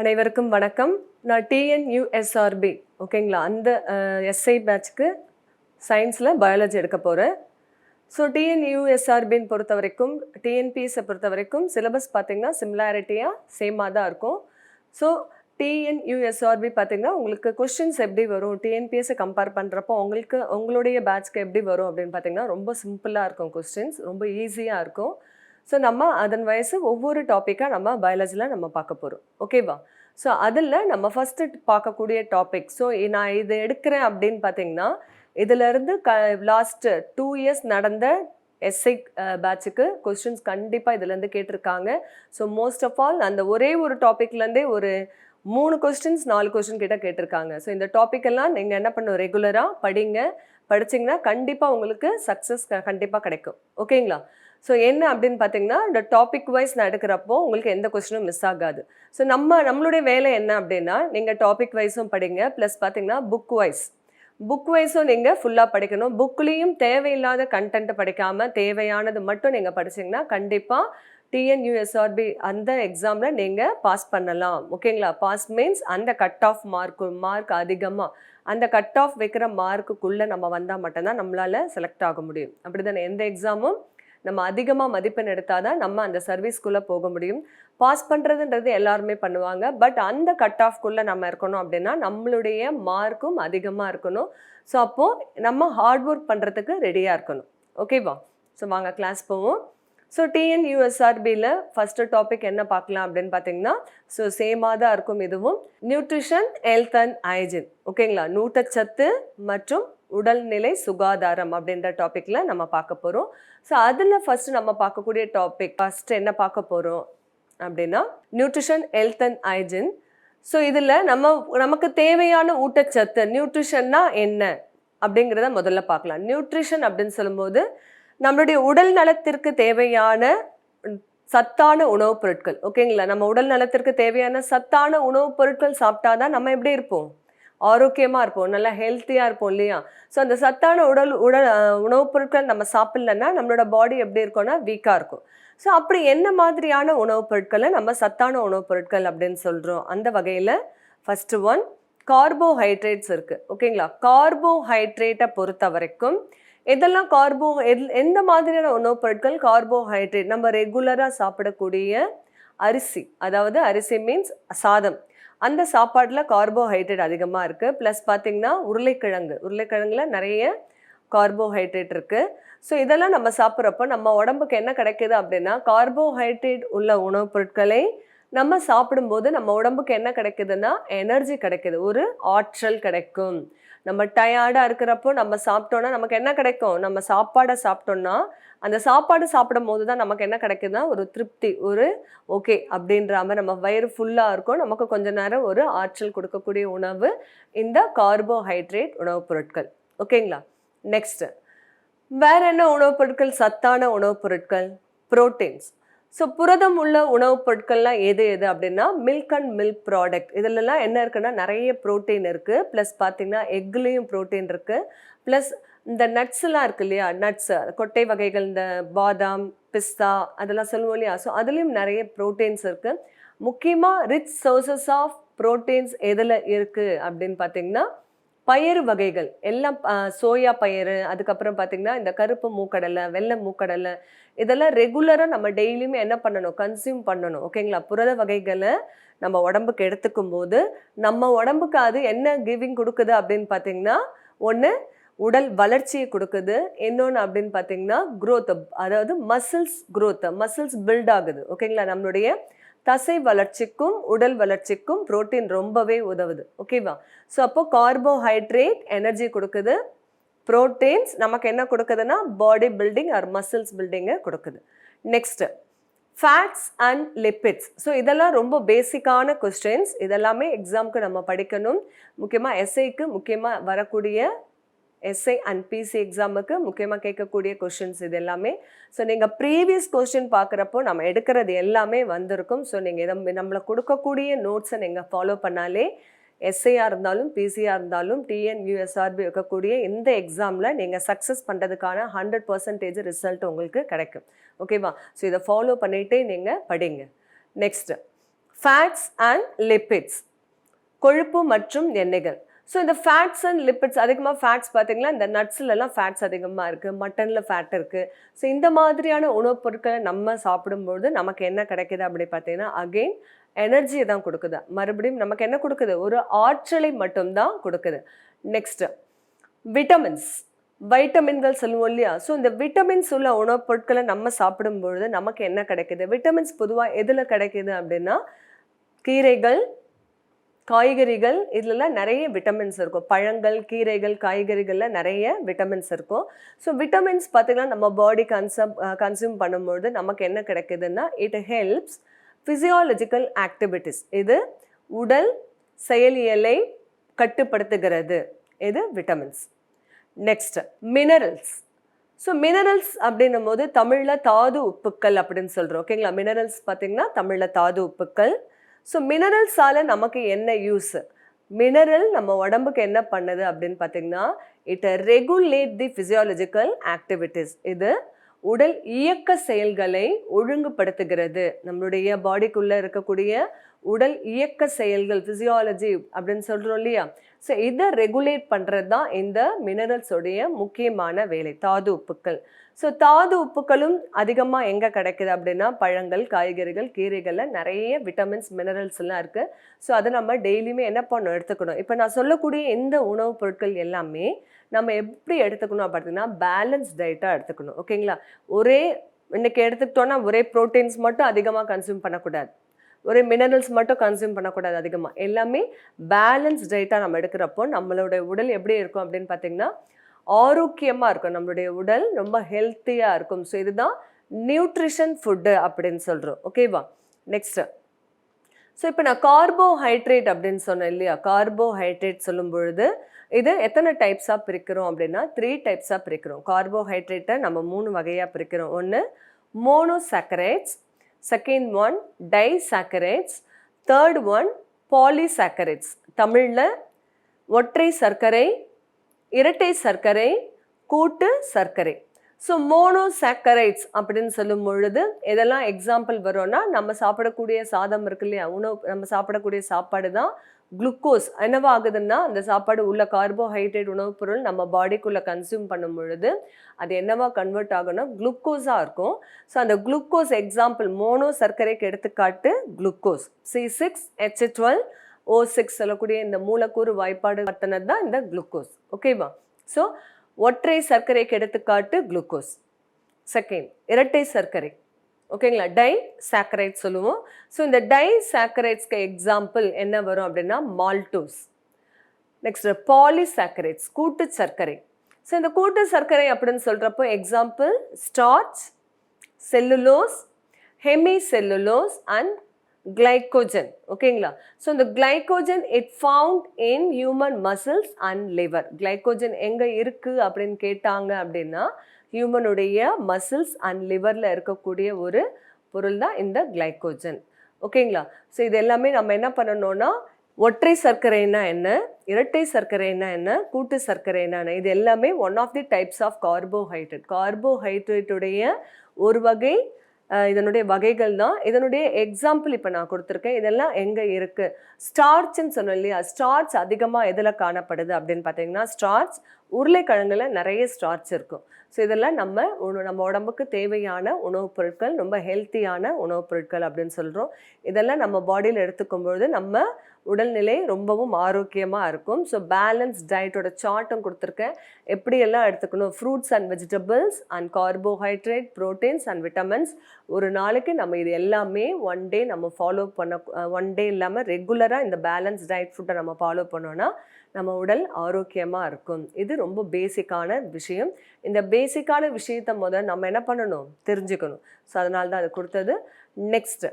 அனைவருக்கும் வணக்கம். நான் டிஎன்யூஎஸ்ஆர்பி ஓகேங்களா அந்த எஸ்ஐ பேட்ச்க்கு சயின்ஸில் பயாலஜி எடுக்க போகிறேன் ஸோ டிஎன்யூஎஸ்ஆர்பின்னு பொறுத்த வரைக்கும் டிஎன்பிஎஸை பொறுத்த வரைக்கும் சிலபஸ் பார்த்தீங்கன்னா சிமிலாரிட்டியாக சேமாக தான் இருக்கும். ஸோ டிஎன்யூஎஸ்ஆர்பி பார்த்தீங்கன்னா உங்களுக்கு கொஷின்ஸ் எப்படி வரும்? டிஎன்பிஎஸ்ஸை கம்பேர் பண்ணுறப்போ உங்களுக்கு உங்களுடைய பேட்ச்க்கு எப்படி வரும் அப்படின்னு பார்த்தீங்கன்னா ரொம்ப சிம்பிளாக இருக்கும் கொஸ்டின்ஸ் ரொம்ப ஈஸியாக இருக்கும். ஸோ நம்ம அதன் வயசு ஒவ்வொரு டாப்பிக்காக நம்ம பயாலஜியில் நம்ம பார்க்க போகிறோம் ஓகேவா ஸோ அதில் நம்ம ஃபஸ்ட்டு பார்க்கக்கூடிய டாபிக் ஸோ நான் இது எடுக்கிறேன் அப்படின்னு பார்த்தீங்கன்னா இதிலிருந்து க லாஸ்ட்டு டூ இயர்ஸ் நடந்த எஸ்ஐ பேட்சுக்கு கொஸ்டின்ஸ் கண்டிப்பாக இதுலேருந்து கேட்டிருக்காங்க. ஸோ மோஸ்ட் ஆஃப் ஆல் அந்த ஒரே ஒரு டாப்பிக்லேருந்தே ஒரு மூணு கொஸ்டின்ஸ் நாலு கொஸ்டின் கிட்ட கேட்டிருக்காங்க. ஸோ இந்த டாபிக் எல்லாம் நீங்கள் என்ன பண்ணணும் ரெகுலராக படிங்க. படிச்சிங்கன்னா கண்டிப்பாக உங்களுக்கு சக்ஸஸ் கண்டிப்பாக கிடைக்கும். ஓகேங்களா ஸோ என்ன அப்படின்னு பார்த்தீங்கன்னா இந்த டாபிக் வைஸ் நான் எடுக்கிறப்போ உங்களுக்கு எந்த கொஸ்டினும் மிஸ் ஆகாது. ஸோ நம்ம நம்மளுடைய வேலை என்ன அப்படின்னா நீங்கள் டாபிக் வைஸும் படிங்க ப்ளஸ் பார்த்தீங்கன்னா புக் வைஸ் புக் வைஸும் நீங்கள் ஃபுல்லாக படிக்கணும். புக்லேயும் தேவையில்லாத கண்டென்ட் படிக்காமல் தேவையானது மட்டும் நீங்கள் படிச்சிங்கன்னா கண்டிப்பாக டிஎன்யூஎஸ்ஆர்பி அந்த எக்ஸாமில் நீங்கள் பாஸ் பண்ணலாம். ஓகேங்களா பாஸ் மீன்ஸ் அந்த கட் ஆஃப் மார்க்கு மார்க் அதிகமாக அந்த கட் ஆஃப் வைக்கிற மார்க்குக்குள்ளே நம்ம வந்தால் மட்டும்தான் நம்மளால் செலக்ட் ஆக முடியும். அப்படி தானே எந்த எக்ஸாமும் நம்ம அதிகமாக மதிப்பெண் எடுத்தால் தான் நம்ம அந்த சர்வீஸ்க்குள்ளே போக முடியும். பாஸ் பண்ணுறதுன்றது எல்லாருமே பண்ணுவாங்க. பட் அந்த கட் ஆஃப்குள்ளே நம்ம இருக்கணும் அப்படின்னா நம்மளுடைய மார்க்கும் அதிகமாக இருக்கணும். ஸோ அப்போது நம்ம ஹார்ட் ஒர்க் பண்ணுறதுக்கு ரெடியாக இருக்கணும். ஓகேவா? ஸோ வாங்க கிளாஸ் போவோம். ஸோ டிஎன்யூஎஸ்ஆர்பியில் ஃபஸ்ட்டு டாபிக் என்ன பார்க்கலாம் அப்படின்னு பார்த்தீங்கன்னா ஸோ சேமாக தான் இருக்கும் இதுவும். நியூட்ரிஷன் ஹெல்த் அண்ட் ஹைஜின் ஓகேங்களா? நூட்டச்சத்து மற்றும் உடல்நிலை சுகாதாரம் அப்படின்ற டாப்பிக்கில் நம்ம பார்க்க போகிறோம் ஸோ அதில் ஃபஸ்ட்டு நம்ம பார்க்கக்கூடிய டாபிக் ஃபஸ்ட்டு என்ன பார்க்க போகிறோம் அப்படின்னா nutrition health and hygiene so இதில் நம்ம நமக்கு தேவையான ஊட்டச்சத்து நியூட்ரிஷன்னா என்ன அப்படிங்கிறத முதல்ல பார்க்கலாம். நியூட்ரிஷன் அப்படின்னு சொல்லும்போது நம்மளுடைய உடல் நலத்திற்கு தேவையான சத்தான உணவுப் பொருட்கள். ஓகேங்களா நம்ம உடல் நலத்திற்கு தேவையான சத்தான உணவுப் பொருட்கள் சாப்பிட்டாதான் நம்ம எப்படி இருப்போம்? ஆரோக்கியமாக இருப்போம் நல்லா ஹெல்த்தியாக இருப்போம் இல்லையா? ஸோ அந்த சத்தான உடல் உடல் உணவுப் பொருட்கள் நம்ம சாப்பிட்லன்னா நம்மளோட பாடி எப்படி இருக்கும்னா வீக்காக இருக்கும். ஸோ அப்படி என்ன மாதிரியான உணவுப் பொருட்களை நம்ம சத்தான உணவுப் பொருட்கள் அப்படின்னு சொல்கிறோம் அந்த வகையில் ஃபஸ்ட்டு ஒன் கார்போஹைட்ரேட்ஸ் இருக்குது ஓகேங்களா கார்போஹைட்ரேட்டை பொறுத்த வரைக்கும் இதெல்லாம் கார்போ எந்த மாதிரியான உணவுப் பொருட்கள் கார்போஹைட்ரேட் நம்ம ரெகுலராக சாப்பிடக்கூடிய அரிசி அதாவது அரிசி மீன்ஸ் சாதம். அந்த சாப்பாட்டில் கார்போஹைட்ரேட் அதிகமாக இருக்குது ப்ளஸ் பார்த்திங்கன்னா உருளைக்கிழங்கு. உருளைக்கிழங்குல நிறைய கார்போஹைட்ரேட் இருக்குது ஸோ இதெல்லாம் நம்ம சாப்பிட்றப்போ நம்ம உடம்புக்கு என்ன கிடைக்குது அப்படின்னா கார்போஹைட்ரேட் உள்ள உணவுப் பொருட்களை நம்ம சாப்பிடும்போது நம்ம உடம்புக்கு என்ன கிடைக்குதுன்னா எனர்ஜி கிடைக்குது. ஒரு ஆற்றல் கிடைக்கும். நம்ம டயர்டாக இருக்கிறப்போ நம்ம சாப்பிட்டோன்னா நமக்கு என்ன கிடைக்கும்? நம்ம சாப்பாடை சாப்பிட்டோன்னா அந்த சாப்பாடு சாப்பிடும் போது தான் நமக்கு என்ன கிடைக்குதுன்னா ஒரு திருப்தி ஒரு ஓகே அப்படின்ற மாதிரி நம்ம வயிறு ஃபுல்லாக இருக்கும். நமக்கு கொஞ்ச நேரம் ஒரு ஆற்றல் கொடுக்கக்கூடிய உணவு இந்த கார்போஹைட்ரேட் உணவுப் பொருட்கள். ஓகேங்களா நெக்ஸ்ட்டு வேற என்ன உணவுப் பொருட்கள்? சத்தான உணவுப் பொருட்கள்? ப்ரோட்டீன்ஸ் ஸோ புரதம் உள்ள உணவுப் பொருட்கள்லாம் எது எது அப்படின்னா மில்க் அண்ட் மில்க் ப்ராடக்ட் இதுலலாம் என்ன இருக்குன்னா நிறைய ப்ரோட்டீன் இருக்குது ப்ளஸ் பார்த்தீங்கன்னா எக்லேயும் ப்ரோட்டீன் இருக்குது ப்ளஸ் இந்த நட்ஸ்லாம் இருக்கு இல்லையா? நட்ஸ் கொட்டை வகைகள் இந்த பாதாம் பிஸ்தா அதெல்லாம் சொல்லுவோம் இல்லையா? ஸோ அதுலேயும் நிறைய ப்ரோட்டீன்ஸ் இருக்குது முக்கியமாக ரிச் சோர்சஸ் ஆஃப் ப்ரோட்டீன்ஸ் எதில் இருக்குது அப்படின்னு பார்த்தீங்கன்னா பயிறு வகைகள். எல்லாம் சோயா பயிறு அதுக்கப்புறம் பார்த்திங்கன்னா இந்த கருப்பு மூக்கடலை வெள்ளை மூக்கடலை இதெல்லாம் ரெகுலராக நம்ம டெய்லியுமே என்ன பண்ணணும்? கன்சியூம் பண்ணணும். ஓகேங்களா புரத வகைகளை நம்ம உடம்புக்கு எடுத்துக்கும் போது நம்ம உடம்புக்கு அது என்ன கிவிங் கொடுக்குது அப்படின்னு பார்த்தீங்கன்னா ஒன்று உடல் வளர்ச்சியை கொடுக்குது. இன்னொன்று அப்படின்னு பார்த்தீங்கன்னா க்ரோத் அதாவது மசில்ஸ் க்ரோத் மசில்ஸ் பில்ட் ஆகுது. ஓகேங்களா நம்மளுடைய தசை வளர்ச்சிக்கும் உடல் வளர்ச்சிக்கும் புரோட்டீன் ரொம்பவே உதவுது. ஓகேவா ஸோ அப்போ கார்போஹைட்ரேட் எனர்ஜி கொடுக்குது. ப்ரோட்டீன்ஸ் நமக்கு என்ன கொடுக்குதுன்னா பாடி பில்டிங் ஆர் மசில்ஸ் பில்டிங்கை கொடுக்குது. Next fats and lipids so இதெல்லாம் ரொம்ப பேசிக்கான கொஸ்டின்ஸ் இதெல்லாமே எக்ஸாமுக்கு நம்ம படிக்கணும். முக்கியமாக எஸ்ஐக்கு முக்கியமாக வரக்கூடிய எஸ்ஐ அண்ட் பிசி எக்ஸாமுக்கு முக்கியமாக கேட்கக்கூடிய கொஷின்ஸ் இது எல்லாமே ஸோ நீங்கள் ப்ரீவியஸ் கொஸ்டின் பார்க்குறப்போ நம்ம எடுக்கிறது எல்லாமே வந்திருக்கும். ஸோ நீங்கள் இதை நம்மளை கொடுக்கக்கூடிய நோட்ஸை நீங்கள் ஃபாலோ பண்ணாலே எஸ்ஐயாக இருந்தாலும் பிசியாக இருந்தாலும் டிஎன்யூஎஸ்ஆர்பி இருக்கக்கூடிய இந்த எக்ஸாமில் நீங்கள் சக்ஸஸ் பண்ணுறதுக்கான ஹண்ட்ரட் பர்சன்டேஜ் ரிசல்ட் உங்களுக்கு கிடைக்கும். ஓகேவா ஸோ இதை ஃபாலோ பண்ணிகிட்டே நீங்கள் படிங்க. நெக்ஸ்ட்டு ஃபேட்ஸ் அண்ட் லிப்பிட்ஸ் கொழுப்பு மற்றும் எண்ணெய்கள். ஸோ இந்த ஃபேட்ஸ் அண்ட் லிப்பிட்ஸ் அதிகமாக ஃபேட்ஸ் பார்த்தீங்கன்னா இந்த நட்ஸ்லலாம் ஃபேட்ஸ் அதிகமாக இருக்குது மட்டனில் ஃபேட் இருக்குது ஸோ இந்த மாதிரியான உணவுப் பொருட்களை நம்ம சாப்பிடும்போது நமக்கு என்ன கிடைக்குது அப்படி பார்த்தீங்கன்னா அகெயின் எனர்ஜியை தான் கொடுக்குது. மறுபடியும் நமக்கு என்ன கொடுக்குது? ஒரு ஆற்றலை மட்டும்தான் கொடுக்குது. நெக்ஸ்ட்டு விட்டமின்ஸ் வைட்டமின்கள் சொல்லுவோம் இல்லையா? ஸோ இந்த விட்டமின்ஸ் உள்ள உணவுப் பொருட்களை நம்ம சாப்பிடும்பொழுது நமக்கு என்ன கிடைக்குது? விட்டமின்ஸ் பொதுவாக எதில் கிடைக்குது அப்படின்னா கீரைகள் காய்கறிகள் இதுலலாம் நிறைய விட்டமின்ஸ் இருக்கும். பழங்கள் கீரைகள் காய்கறிகளில் நிறைய விட்டமின்ஸ் இருக்கும். ஸோ விட்டமின்ஸ் பார்த்தீங்கன்னா நம்ம பாடி கன்சம் கன்சியூம் பண்ணும்பொழுது நமக்கு என்ன கிடைக்குதுன்னா இட் ஹெல்ப்ஸ் ஃபிசியாலஜிக்கல் ஆக்டிவிட்டிஸ் இது உடல் செயலியலை கட்டுப்படுத்துகிறது. இது vitamins next minerals so minerals அப்படின்னும் போது தமிழில் தாது உப்புக்கள் அப்படின்னு சொல்கிறோம் ஓகேங்களா மினரல்ஸ் பார்த்திங்கன்னா தமிழில் தாது உப்புக்கள் ஸோ மினரல்ஸால் நமக்கு என்ன யூஸ் மினரல் நம்ம உடம்புக்கு என்ன பண்ணுது அப்படின்னு பார்த்தீங்கன்னா it regulate the physiological activities இது உடல் இயக்க செயல்களை ஒழுங்குபடுத்துகிறது. நம்மளுடைய பாடிக்குள்ளே இருக்கக்கூடிய உடல் இயக்க செயல்கள் ஃபிசியாலஜி அப்படின்னு சொல்கிறோம் இல்லையா? ஸோ இதை ரெகுலேட் பண்ணுறது தான் இந்த மினரல்ஸோடைய முக்கியமான வேலை தாது உப்புக்கள். ஸோ தாது உப்புக்களும் அதிகமாக எங்கே கிடைக்குது அப்படின்னா பழங்கள் காய்கறிகள் கீரைகளில் நிறைய விட்டமின்ஸ் மினரல்ஸ்லாம் இருக்குது ஸோ அதை நம்ம டெய்லியுமே என்ன பண்ணணும்? எடுத்துக்கணும். இப்போ நான் சொல்லக்கூடிய இந்த உணவுப் பொருட்கள் எல்லாமே நம்ம எப்படி எடுத்துக்கணும் பார்த்தீங்கன்னா பேலன்ஸ் டயட்டாக எடுத்துக்கணும். ஓகேங்களா ஒரே இன்றைக்கி எடுத்துக்கிட்டோன்னா ஒரே ப்ரோட்டீன்ஸ் மட்டும் அதிகமாக கன்சியூம் பண்ணக்கூடாது. ஒரு மினரல்ஸ் மட்டும் கன்சியூம் பண்ணக்கூடாது அதிகமாக எல்லாமே பேலன்ஸ் டயட்டாக நம்ம எடுக்கிறப்போ நம்மளோட உடல் எப்படி இருக்கும் அப்படின்னு பார்த்தீங்கன்னா ஆரோக்கியமாக இருக்கும். நம்மளுடைய உடல் ரொம்ப ஹெல்த்தியாக இருக்கும். ஸோ இதுதான் நியூட்ரிஷன் ஃபுட்டு அப்படின்னு சொல்கிறோம் ஓகேவா நெக்ஸ்ட்டு ஸோ இப்போ நான் கார்போஹைட்ரேட் அப்படின்னு சொன்னேன் இல்லையா? கார்போஹைட்ரேட் சொல்லும் பொழுது இது எத்தனை டைப்ஸாக பிரிக்கிறோம் அப்படின்னா த்ரீ டைப்ஸாக பிரிக்கிறோம். கார்போஹைட்ரேட்டை நம்ம மூணு வகையாக பிரிக்கிறோம். ஒன்று monosaccharides second one disaccharides third one polysaccharides தமிழில் ஒற்றை சர்க்கரை இரட்டை சர்க்கரை கூட்டு சர்க்கரை. ஸோ மோனோசாக்கரைட்ஸ் அப்படின்னு சொல்லும் பொழுது எதெல்லாம் எக்ஸாம்பிள் வரும்னா நம்ம சாப்பிடக்கூடிய சாதம் இருக்கு இல்லையா? உணவு நம்ம சாப்பிடக்கூடிய சாப்பாடு தான் குளுக்கோஸ் என்னவாகுதுன்னா அந்த சாப்பாடு உள்ள கார்போஹைட்ரேட் உணவுப் பொருள் நம்ம பாடிக்குள்ளே கன்சியூம் பண்ணும் பொழுது அது என்னவா கன்வெர்ட் ஆகும்னா குளுக்கோஸாக இருக்கும். ஸோ அந்த குளுக்கோஸ் எக்ஸாம்பிள் மோனோ சர்க்கரைக்கு எடுத்துக்காட்டு glucose C six H twelve O six சொல்லக்கூடிய இந்த மூலக்கூறு வாய்ப்பாடு பத்தினது தான் இந்த குளுக்கோஸ் ஓகேவா ஸோ ஒற்றை சர்க்கரைக்கு எடுத்துக்காட்டு குளுக்கோஸ் செகண்ட் இரட்டை சர்க்கரை. ஓகேங்களா? டை சாக்கரைட் சொல்லுவோம். ஸோ இந்த டை சாக்கரைட்ஸ்க்கு எக்ஸாம்பிள் என்ன வரும் அப்படின்னா மால்டோஸ் நெக்ஸ்ட் பாலிசாக்கரைட்ஸ் கூட்டு சர்க்கரை ஸோ இந்த கூட்டு சர்க்கரை அப்படின்னு சொல்கிறப்போ example starch cellulose hemicellulose and glycogen ஓகேங்களா? ஸோ இந்த glycogen it found in human muscles and liver glycogen எங்கே இருக்குது அப்படின்னு கேட்டாங்க அப்படின்னா ஹியூமனுடைய மசில்ஸ் அண்ட் லிவரில் இருக்கக்கூடிய ஒரு பொருள் தான் இந்த கிளைக்கோஜன் ஓகேங்களா ஸோ இது எல்லாமே நம்ம என்ன பண்ணணும்னா ஒற்றை சர்க்கரைனா என்ன? இரட்டை சர்க்கரைனா என்ன? கூட்டு சர்க்கரைனா என்ன? இது எல்லாமே one of the types of carbohydrate கார்போஹைட்ரேட்டுடைய ஒரு வகை இதனுடைய வகைகள் தான். இதனுடைய எக்ஸாம்பிள் இப்போ நான் கொடுத்துருக்கேன். இதெல்லாம் எங்கே இருக்குது ஸ்டார்ச்னு சொன்னோம் இல்லையா? ஸ்டார்ச் அதிகமாக எதில் காணப்படுது அப்படின்னு பார்த்தீங்கன்னா ஸ்டார்ச் உருளைக்கிழங்குல நிறைய ஸ்டார்ச் இருக்கும். ஸோ இதெல்லாம் நம்ம நம்ம உடம்புக்கு தேவையான உணவுப் பொருட்கள் ரொம்ப ஹெல்த்தியான உணவுப் பொருட்கள் அப்படின்னு சொல்கிறோம் இதெல்லாம் நம்ம பாடியில் எடுத்துக்கும் பொழுது நம்ம உடல்நிலை ரொம்பவும் ஆரோக்கியமாக இருக்கும். ஸோ பேலன்ஸ் டயட்டோட சார்ட்டும் கொடுத்துருக்கேன். எப்படியெல்லாம் எடுத்துக்கணும்? Fruits and vegetables and carbohydrate proteins and vitamins ஒரு நாளைக்கு நம்ம இது எல்லாமே ஒன் டே நம்ம ஃபாலோ பண்ண ஒன் டே இல்லாமல் ரெகுலராக இந்த பேலன்ஸ் டயட் ஃபுட்டை நம்ம ஃபாலோ பண்ணோன்னா நம்ம உடல் ஆரோக்கியமாக இருக்கும். இது ரொம்ப பேசிக்கான விஷயம். இந்த பேசிக்கான விஷயத்தை முதல் நம்ம என்ன பண்ணணும்? தெரிஞ்சுக்கணும். ஸோ அதனால தான் அது கொடுத்தது. நெக்ஸ்ட்டு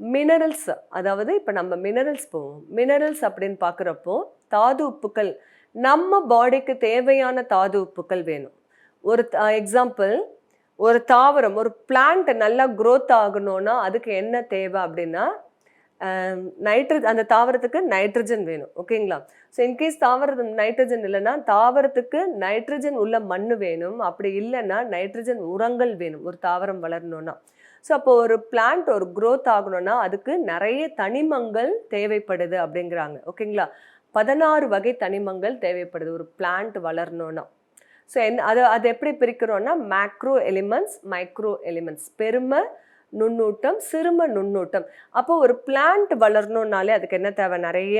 மினரல்ஸ் அதாவது இப்போ நம்ம மினரல்ஸ் போவோம். மினரல்ஸ் அப்படின்னு பார்க்குறப்போ தாது உப்புக்கள். நம்ம பாடிக்கு தேவையான தாது உப்புக்கள் வேணும். ஒரு எக்ஸாம்பிள் ஒரு தாவரம் ஒரு பிளான்ட் நல்லா க்ரோத் ஆகணும்னா அதுக்கு என்ன தேவை அப்படின்னா நைட்ரஜ் அந்த தாவரத்துக்கு நைட்ரஜன் வேணும். ஓகேங்களா ஸோ இன்கேஸ் தாவரது நைட்ரஜன் இல்லைன்னா தாவரத்துக்கு நைட்ரஜன் உள்ள மண் வேணும். அப்படி இல்லைன்னா நைட்ரஜன் உரங்கள் வேணும் ஒரு தாவரம் வளரணும்னா. ஸோ அப்போ ஒரு பிளான்ட் ஒரு க்ரோத் ஆகணும்னா அதுக்கு நிறைய தனிமங்கள் தேவைப்படுது அப்படிங்கிறாங்க. ஓகேங்களா பதினாறு வகை தனிமங்கள் தேவைப்படுது ஒரு பிளான்ட் வளரணும்னா. ஸோ என்ன அது அது எப்படி பிரிக்கிறோன்னா மேக்ரோ எலிமெண்ட்ஸ் மைக்ரோ எலிமெண்ட்ஸ் பெருமை நுண்ணூட்டம் சிறும நுண்ணூட்டம். அப்போ ஒரு பிளான்ட் வளரணும்னாலே அதுக்கு என்ன தேவை? நிறைய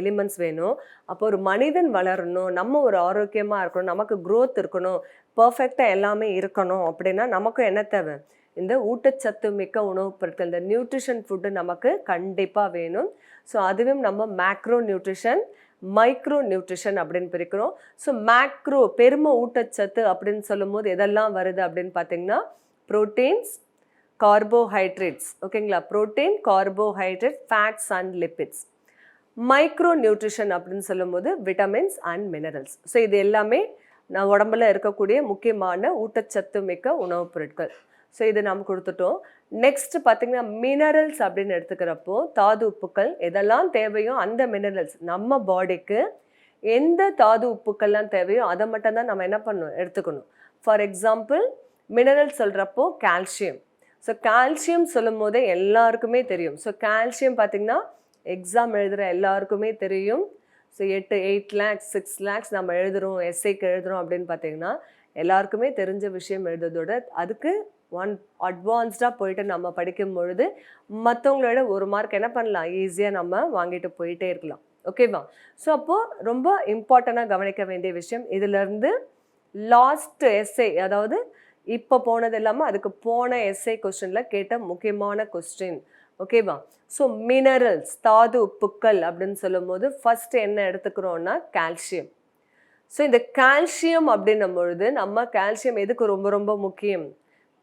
எலிமெண்ட்ஸ் வேணும். அப்போ ஒரு மனிதன் வளரணும் நம்ம ஒரு ஆரோக்கியமாக இருக்கணும் நமக்கு க்ரோத் இருக்கணும் பர்ஃபெக்டாக எல்லாமே இருக்கணும் அப்படின்னா நமக்கும் என்ன தேவை? இந்த ஊட்டச்சத்து மிக்க உணவுப் பொருட்கள் இந்த நியூட்ரிஷன் ஃபுட்டு நமக்கு கண்டிப்பாக வேணும். ஸோ அதுவும் நம்ம மேக்ரோ நியூட்ரிஷன் மைக்ரோ நியூட்ரிஷன் அப்படின்னு பிரிக்கிறோம். ஸோ மேக்ரோ பெரும ஊட்டச்சத்து அப்படின்னு சொல்லும்போது எதெல்லாம் வருது அப்படின்னு பார்த்தீங்கன்னா ப்ரோட்டீன்ஸ் கார்போஹைட்ரேட்ஸ் ஓகேங்களா protein carbohydrate fats and lipids micro nutrition அப்படின்னு சொல்லும்போது விட்டமின்ஸ் அண்ட் மினரல்ஸ் ஸோ இது எல்லாமே நான் உடம்புல இருக்கக்கூடிய முக்கியமான ஊட்டச்சத்து மிக்க உணவுப் பொருட்கள். ஸோ இது நாம் கொடுத்துட்டோம். நெக்ஸ்ட் பார்த்தீங்கன்னா மினரல்ஸ் அப்படின்னு எடுத்துக்கிறப்போ தாது உப்புக்கள் எதெல்லாம் தேவையோ அந்த மினரல்ஸ் நம்ம பாடிக்கு எந்த தாது உப்புக்கள்லாம் தேவையோ அதை மட்டும்தான் நம்ம என்ன பண்ணணும்? எடுத்துக்கணும். ஃபார் எக்ஸாம்பிள் மினரல் சொல்கிறப்போ கால்சியம் ஸோ கால்சியம் சொல்லும் போதே எல்லாருக்குமே தெரியும். ஸோ கால்சியம் பார்த்திங்கன்னா எக்ஸாம் எழுதுகிற எல்லாருக்குமே தெரியும். ஸோ எட்டு எயிட் லேக்ஸ் சிக்ஸ் லேக்ஸ் நம்ம எழுதுகிறோம் எஸ்ஐக்கு எழுதுகிறோம் அப்படின்னு பார்த்தீங்கன்னா எல்லாருக்குமே தெரிஞ்ச விஷயம் எழுதுறதோட அதுக்கு ஒன் அட்வான்ஸ்டாக போயிட்டு நம்ம படிக்கும் பொழுது மற்றவங்களோட ஒரு மார்க் என்ன பண்ணலாம்? ஈஸியாக நம்ம வாங்கிட்டு போயிட்டே இருக்கலாம். ஓகேவா ஸோ அப்போது ரொம்ப இம்பார்ட்டண்ட்டாக கவனிக்க வேண்டிய விஷயம் இதிலேருந்து லாஸ்ட் எஸ்ஐ அதாவது இப்போ போனது இல்லாமல் அதுக்கு போன எஸ்ஐ கொஸ்டினில் கேட்ட முக்கியமான கொஸ்டின் ஓகேவா ஸோ மினரல்ஸ் தாது உப்புக்கள் அப்படின்னு சொல்லும்போது ஃபஸ்ட்டு என்ன எடுத்துக்கிறோன்னா கால்சியம் ஸோ இந்த கால்சியம் அப்படின்னும் பொழுது நம்ம கால்சியம் எதுக்கு ரொம்ப ரொம்ப முக்கியம்?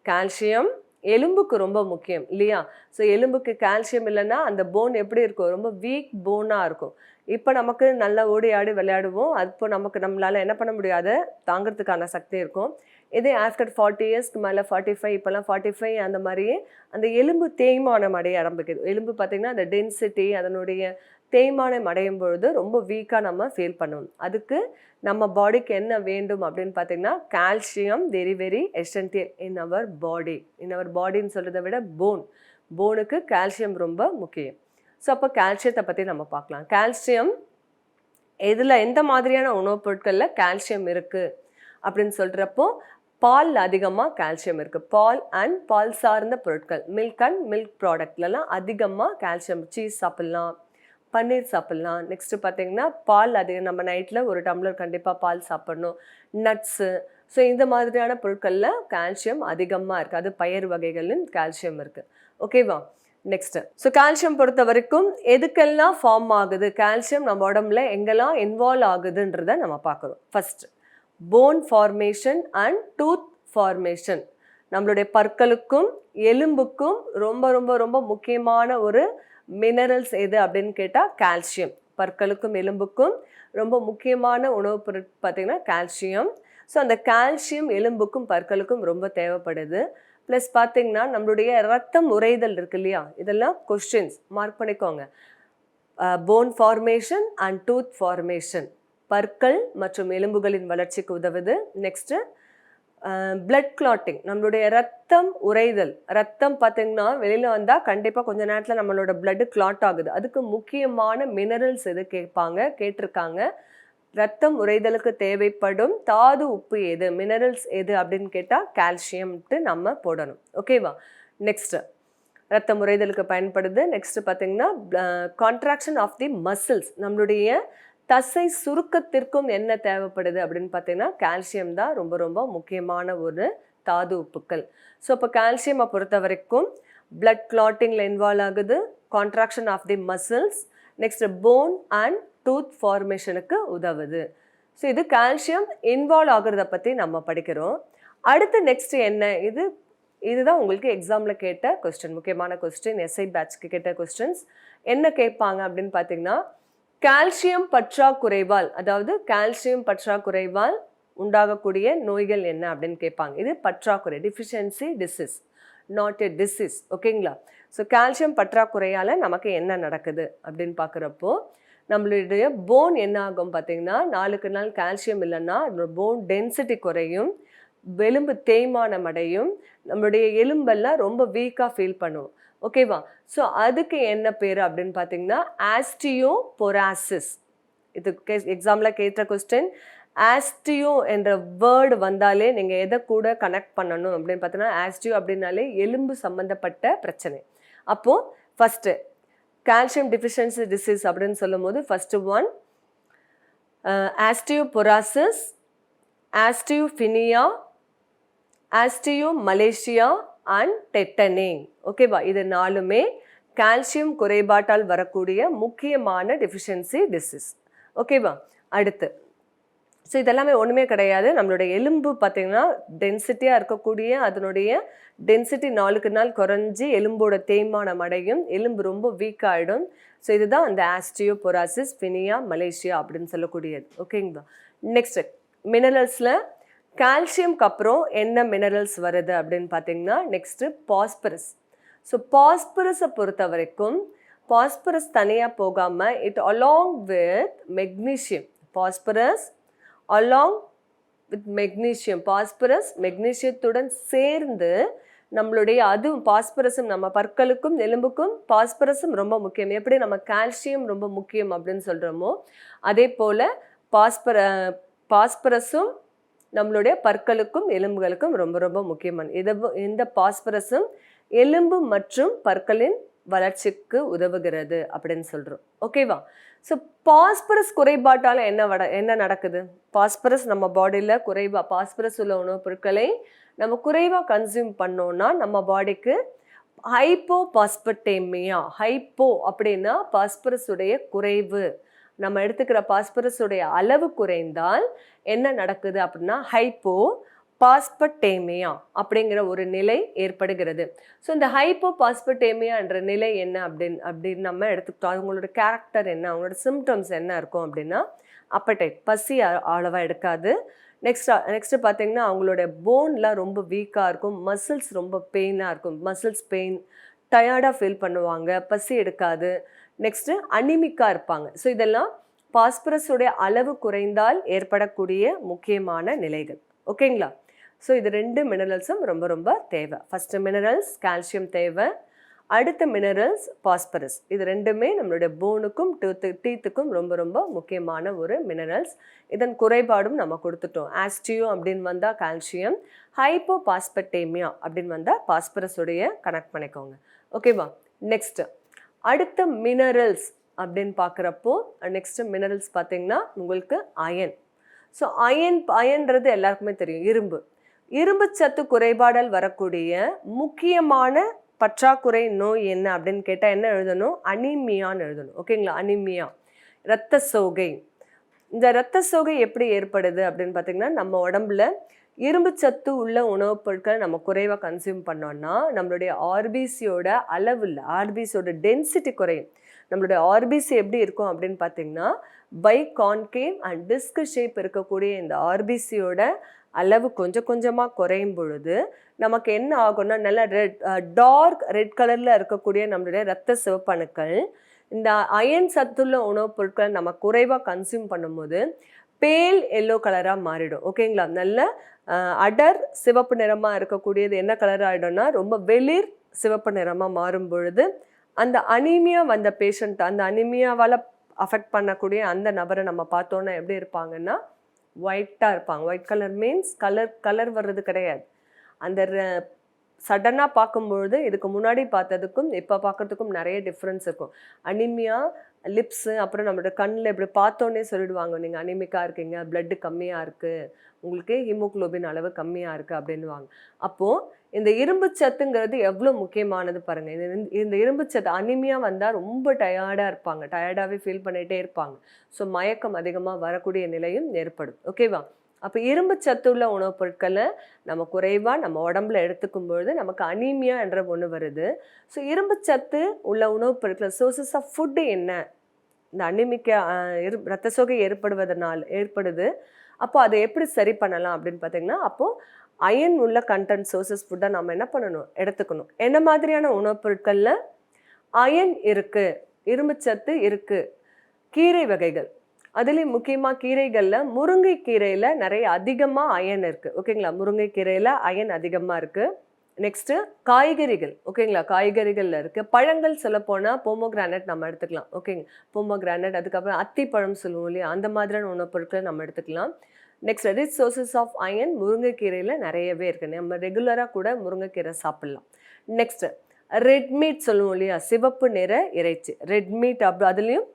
கால்சியம் எலும்புக்கு ரொம்ப முக்கியம் இல்லையா? ஸோ எலும்புக்கு கால்சியம் இல்லைன்னா அந்த போன் எப்படி இருக்கும்? ரொம்ப வீக் போனாக இருக்கும். இப்போ நமக்கு நல்லா ஓடி ஆடி விளையாடுவோம். அப்போ நமக்கு நம்மளால் என்ன பண்ண முடியாது தாங்கிறதுக்கான சக்தி இருக்கும். இதே ஆஃப்டர் ஃபார்ட்டி இயர்ஸ்க்கு மேலே ஃபார்ட்டி ஃபைவ் இப்போல்லாம் ஃபார்ட்டி ஃபைவ் அந்த மாதிரியே அந்த எலும்பு தேய்மானம் அடைய ஆரம்பிக்குது. எலும்பு பார்த்திங்கன்னா அந்த டென்சிட்டி அதனுடைய தேய்மானம் அடையும் பொழுது ரொம்ப வீக்காக நம்ம ஃபீல் பண்ணணும். அதுக்கு நம்ம பாடிக்கு என்ன வேண்டும் அப்படின்னு பார்த்தீங்கன்னா calcium very very essential in our body in our பாடின்னு சொல்கிறத விட போன் போனுக்கு கால்சியம் ரொம்ப முக்கியம். ஸோ அப்போ கால்சியத்தை பற்றி நம்ம பார்க்கலாம். கால்சியம் இதில் எந்த மாதிரியான உணவுப் பொருட்களில் கால்சியம் இருக்குது அப்படின்னு சொல்கிறப்போ பால் அதிகமாக கால்சியம் இருக்குது பால் அண்ட் பால் சார்ந்த பொருட்கள் மில்க் அண்ட் மில்க் ப்ராடக்ட்லலாம் அதிகமாக கால்சியம் சீஸ் சாப்பிட்லாம் பன்னீர் சாப்பிட்லாம். நெக்ஸ்ட்டு பார்த்தீங்கன்னா பால் அதிகம் நம்ம நைட்டில் ஒரு டம்ளர் கண்டிப்பாக பால் சாப்பிட்ணும். நட்ஸு ஸோ இந்த மாதிரியான பொருட்களில் கால்சியம் அதிகமாக இருக்குது அது பயிர் வகைகளிலும் கால்சியம் இருக்குது ஓகேவா நெக்ஸ்ட்டு ஸோ கால்சியம் பொறுத்த வரைக்கும் எதுக்கெல்லாம் ஃபார்ம் ஆகுது? கால்சியம் நம்ம உடம்புல எங்கெல்லாம் இன்வால்வ் ஆகுதுன்றதை நம்ம பார்க்குறோம். First bone formation and tooth formation நம்மளுடைய பற்களுக்கும் எலும்புக்கும் ரொம்ப ரொம்ப ரொம்ப முக்கியமான ஒரு மினரல்ஸ் எது அப்படின்னு கேட்டால் கால்சியம் பற்களுக்கும் எலும்புக்கும் ரொம்ப முக்கியமான உணவுப் பொருள் பார்த்திங்கன்னா கால்சியம் ஸோ அந்த கால்சியம் எலும்புக்கும் பற்களுக்கும் ரொம்ப தேவைப்படுது. ப்ளஸ் பார்த்தீங்கன்னா நம்மளுடைய ரத்தம் உறைதல் இருக்கு இல்லையா? இதெல்லாம் கொஸ்டின்ஸ் மார்க் பண்ணிக்கோங்க. Bone formation and tooth formation பற்கள் மற்றும் எலும்புகளின் வளர்ச்சிக்கு உதவுது. நெக்ஸ்ட்டு பிளட் கிளாட்டிங் நம்மளுடைய ரத்தம் உறைதல். ரத்தம் பார்த்தீங்கன்னா வெளியில் வந்தால் கண்டிப்பாக கொஞ்ச நேரத்தில் நம்மளோட பிளட்டு கிளாட் ஆகுது. அதுக்கு முக்கியமான மினரல்ஸ் எது கேட்பாங்க? கேட்டிருக்காங்க. ரத்தம் உறைதலுக்கு தேவைப்படும் தாது உப்பு எது? மினரல்ஸ் எது அப்படின்னு கேட்டால் கால்சியம்ட்டு நம்ம போடணும். ஓகேவா நெக்ஸ்ட்டு ரத்தம் உறைதலுக்கு பயன்படுது. நெக்ஸ்ட்டு பார்த்தீங்கன்னா கான்ட்ராக்ஷன் ஆஃப் தி மசில்ஸ் நம்மளுடைய தசை சுருக்கத்திற்கும் என்ன தேவைப்படுது அப்படின்னு பார்த்தீங்கன்னா கால்சியம் தான் ரொம்ப ரொம்ப முக்கியமான ஒரு தாது உப்புக்கள். ஸோ இப்போ கால்சியமை பொறுத்த வரைக்கும் பிளட் கிளாட்டிங்கில் இன்வால்வ் ஆகுது contraction of the muscles next bone and tooth ஃபார்மேஷனுக்கு உதவுது. ஸோ இது கால்சியம் இன்வால்வ் ஆகுறத பற்றி நம்ம படிக்கிறோம். அடுத்து நெக்ஸ்ட் என்ன? இது இதுதான் உங்களுக்கு எக்ஸாமில் கேட்ட கொஸ்டின் முக்கியமான கொஸ்டின் எஸ்ஐ பேட்ச்க்கு கேட்ட கொஸ்டின்ஸ் என்ன கேட்பாங்க அப்படின்னு பார்த்தீங்கன்னா கால்சியம் பற்றாக்குறைவால் அதாவது கால்சியம் பற்றாக்குறைவால் உண்டாகக்கூடிய நோய்கள் என்ன அப்படின்னு கேட்பாங்க. இது பற்றாக்குறை deficiency disease not a disease ஓகேங்களா ஸோ கால்சியம் பற்றாக்குறையால் நமக்கு என்ன நடக்குது அப்படின்னு பார்க்குறப்போ நம்மளுடைய போன் என்ன ஆகும் பார்த்தீங்கன்னா நாளுக்கு நாள் கால்சியம் இல்லைன்னா அதோட போன் டென்சிட்டி குறையும் எலும்பு தேய்மானம் அடையும் நம்மளுடைய எலும்பெல்லாம் ரொம்ப வீக்காக ஃபீல் பண்ணுவோம் ஓகேவா? ஸோ அதுக்கு என்ன பேர் அப்படின்னு பார்த்தீங்கன்னா ஆஸ்டியோ பொராசிஸ் இது எக்ஸாமில் கேட்ட கொஸ்டின் ஆஸ்டியோ என்ற வேர்டு வந்தாலே நீங்கள் எதை கூட கனெக்ட் பண்ணணும் அப்படின்னு பார்த்தீங்கன்னா ஆஸ்டியோ அப்படின்னாலே எலும்பு சம்மந்தப்பட்ட பிரச்சனை. அப்போது ஃபஸ்ட்டு கால்சியம் டிஃபிஷியன்சி டிசீஸ் அப்படின்னு சொல்லும்போது first one osteoporosis osteopenia osteomalacia and tetany ஓகேவா இது நாலுமே கால்சியம் குறைபாட்டால் வரக்கூடிய முக்கியமான டெஃபிஷியன்சி டிசீஸ் ஓகேவா அடுத்து. ஸோ இதெல்லாமே ஒன்றுமே கிடையாது. நம்மளுடைய எலும்பு பார்த்திங்கன்னா டென்சிட்டியாக இருக்கக்கூடிய அதனுடைய டென்சிட்டி நாளுக்கு நாள் குறைஞ்சி எலும்போட தேய்மானம் அடையும். எலும்பு ரொம்ப வீக் ஆகிடும் ஸோ இதுதான் அந்த ஆஸ்டியோ பொராசிஸ் ஃபினியா மலேசியா அப்படின்னு சொல்லக்கூடியது. ஓகேங்களா நெக்ஸ்ட் மினரல்ஸில் கால்சியம்க்கு அப்புறம் என்ன மினரல்ஸ் வருது அப்படின்னு பார்த்தீங்கன்னா நெக்ஸ்ட்டு பாஸ்பரஸ் ஸோ பாஸ்பரஸை பொறுத்த வரைக்கும் பாஸ்பரஸ் தனியாக போகாமல் it along with magnesium phosphorus along with magnesium phosphorus மெக்னீஷியத்துடன் சேர்ந்து நம்மளுடைய அதுவும் பாஸ்பரஸும் நம்ம பற்களுக்கும் எலும்புக்கும் பாஸ்பரஸும் ரொம்ப முக்கியம். எப்படி நம்ம கால்சியம் ரொம்ப முக்கியம் அப்படின்னு சொல்கிறோமோ அதே போல் பாஸ்பர பாஸ்பரஸும் நம்மளுடைய பற்களுக்கும் எலும்புகளுக்கும் ரொம்ப ரொம்ப முக்கியமான இதை இந்த பாஸ்பரஸும் எலும்பு மற்றும் பற்களின் வளர்ச்சிக்கு உதவுகிறது அப்படின்னு சொல்கிறோம் ஓகேவா ஸோ பாஸ்பரஸ் குறைபாட்டால் என்ன வட என்ன நடக்குது? பாஸ்பரஸ் நம்ம பாடியில் குறைவாக பாஸ்பரஸ் உள்ள உணவுப் பொருட்களை நம்ம குறைவாக கன்சியூம் பண்ணோன்னா நம்ம பாடிக்கு ஹைப்போ பாஸ்பட்டேமியா ஹைப்போ அப்படின்னா பாஸ்பரஸுடைய குறைவு. நம்ம எடுத்துக்கிற பாஸ்பரஸுடைய அளவு குறைந்தால் என்ன நடக்குது அப்படின்னா ஹைப்போ பாஸ்பட்டேமியா அப்படிங்கிற ஒரு நிலை ஏற்படுகிறது. ஸோ இந்த ஹைப்போ பாஸ்பட்டேமியான்ற நிலை என்ன அப்படின்னு அப்படின்னு நம்ம எடுத்துக்கிட்டோம். அவங்களோட கேரக்டர் என்ன அவங்களோட சிம்டம்ஸ் என்ன இருக்கும் அப்படின்னா அப்படைட் பசி அளவாக எடுக்காது. நெக்ஸ்ட் நெக்ஸ்ட்டு பார்த்தீங்கன்னா அவங்களோட போன்லாம் ரொம்ப வீக்காக இருக்கும். மசில்ஸ் ரொம்ப பெயினாக இருக்கும். மசில்ஸ் பெயின் டயர்டாக ஃபீல் பண்ணுவாங்க. பசி எடுக்காது. நெக்ஸ்ட்டு அனிமிக்காக இருப்பாங்க. ஸோ இதெல்லாம் பாஸ்பரஸுடைய அளவு குறைந்தால் ஏற்படக்கூடிய முக்கியமான நிலைகள். ஓகேங்களா ஸோ இது ரெண்டு மினரல்ஸும் ரொம்ப ரொம்ப தேவை. ஃபஸ்ட்டு மினரல்ஸ் கால்சியம் தேவை. அடுத்த மினரல்ஸ் பாஸ்பரஸ் இது ரெண்டுமே நம்மளுடைய போனுக்கும் டூத்து டீத்துக்கும் ரொம்ப ரொம்ப முக்கியமான ஒரு மினரல்ஸ் இதன் குறைபாடும் நம்ம கொடுத்துட்டோம். ஆஸ்டியோ அப்படின்னு வந்தால் கால்சியம் ஹைப்போ பாஸ்பட்டேமியா அப்படின்னு வந்தால் பாஸ்பரஸுடைய கனெக்ட் பண்ணிக்கோங்க. ஓகேவா நெக்ஸ்ட்டு அடுத்த மினரல்ஸ் அப்படின்னு பார்க்குறப்போ நெக்ஸ்ட்டு மினரல்ஸ் பார்த்தீங்கன்னா உங்களுக்கு அயன் ஸோ அயன் அயன்றது எல்லாருக்குமே தெரியும் இரும்பு. இரும்பு சத்து குறைபாடால் வரக்கூடிய முக்கியமான பற்றாக்குறை நோய் என்ன அப்படின்னு கேட்டால் என்ன எழுதணும்? அனிமியான்னு எழுதணும். ஓகேங்களா அனிமியா. இரத்த சோகை. இந்த இரத்த சோகை எப்படி ஏற்படுது அப்படின்னு பார்த்தீங்கன்னா நம்ம உடம்புல இரும்பு சத்து உள்ள உணவுப் பொருட்களை நம்ம குறைவாக கன்சியூம் பண்ணோம்னா நம்மளுடைய ஆர்பிசியோட அளவு இல்லை ஆர்பிசியோட டென்சிட்டி குறையும். நம்மளுடைய ஆர்பிசி எப்படி இருக்கும் அப்படின்னு பார்த்தீங்கன்னா biconcave and disc shape இருக்கக்கூடிய இந்த ஆர்பிசியோட அளவு கொஞ்சம் கொஞ்சமாக குறையும் பொழுது நமக்கு என்ன ஆகும்னா நல்ல ரெட் டார்க் ரெட் கலரில் இருக்கக்கூடிய நம்மளுடைய ரத்த சிவப்பணுக்கள் இந்த அயன் சத்துள்ள உணவுப் பொருட்களை நம்ம குறைவாக கன்சியூம் பண்ணும்போது பேல் எல்லோ கலராக மாறிடும். ஓகேங்களா நல்ல அடர் சிவப்பு நிறமாக இருக்கக்கூடியது என்ன கலர் ஆகிடும்னா ரொம்ப வெளிர் சிவப்பு நிறமாக மாறும் பொழுது அந்த அனீமியா வந்த பேஷண்ட் அந்த அனிமியாவால் அஃபெக்ட் பண்ணக்கூடிய அந்த நபரை நம்ம பார்த்தோன்னா எப்படி இருப்பாங்கன்னா ஒயிட்டாக இருப்பாங்க. White colour means colour colour வர்றது கிடையாது. அந்த சடனாக பார்க்கும்பொழுது இதுக்கு முன்னாடி பார்த்ததுக்கும் இப்போ பார்க்கறதுக்கும் நிறைய டிஃப்ரென்ஸ் இருக்கும். அனிமியா லிப்ஸு அப்புறம் நம்மளோட கண்ணில் இப்படி பார்த்தோன்னே சொல்லிடுவாங்க. நீங்கள் அனிமிக்காக இருக்கீங்க பிளட்டு கம்மியாக இருக்குது உங்களுக்கு ஹீமோக்ளோபின் அளவு கம்மியாக இருக்குது அப்படின்வாங்க அப்போது இந்த இரும்பு சத்துங்கிறது எவ்வளோ முக்கியமானது பாருங்கள் இந்த இந்த இரும்பு சத்து அனிமியாக வந்தால் ரொம்ப டயர்டாக இருப்பாங்க. டயர்டாகவே ஃபீல் பண்ணிகிட்டே இருப்பாங்க. ஸோ மயக்கம் அதிகமாக வரக்கூடிய நிலையும் ஏற்படும். ஓகேவா அப்போ இரும்பு சத்து உள்ள உணவுப் பொருட்களை நம்ம குறைவாக நம்ம உடம்புல எடுத்துக்கும் பொழுது நமக்கு அனீமியா என்ற ஒன்று வருது. ஸோ இரும்பு சத்து உள்ள உணவுப் பொருட்கள் சோர்சஸ் ஆஃப் ஃபுட்டு என்ன? இந்த அனிமிக்க இரு ரத்த சோகை ஏற்படுவதனால் ஏற்படுது. அப்போ அதை எப்படி சரி பண்ணலாம் அப்படின்னு பார்த்தீங்கன்னா அப்போது அயன் உள்ள கண்டென்ட் சோர்சஸ் ஃபுட்டை நம்ம என்ன பண்ணணும்? எடுத்துக்கணும். என்ன மாதிரியான உணவுப் பொருட்களில் அயன் இருக்குது இரும்பு சத்து இருக்குது கீரை வகைகள். அதுலேயும் முக்கியமாக கீரைகளில் முருங்கைக்கீரையில் நிறைய அதிகமாக அயன் இருக்குது ஓகேங்களா? முருங்கைக்கீரையில் அயன் அதிகமாக இருக்குது நெக்ஸ்ட்டு காய்கறிகள். ஓகேங்களா? காய்கறிகளில் இருக்குது பழங்கள் சொல்லப்போனால் போமோகிரானட் நம்ம எடுத்துக்கலாம். ஓகேங்க. போமோகிரானட் அதுக்கப்புறம் அத்திப்பழம் சொல்லுவோம் இல்லையா? அந்த மாதிரியான உணவுப் பொருட்களை நம்ம எடுத்துக்கலாம். Next rich sources of iron முருங்கைக்கீரையில் நிறையவே இருக்குது நம்ம ரெகுலராக கூட முருங்கைக்கீரை சாப்பிட்லாம். நெக்ஸ்ட்டு ரெட் மீட் சொல்லுவோம் இல்லையா? சிவப்பு நிற இறைச்சி. ரெட் மீட் அப்படி அதுலேயும்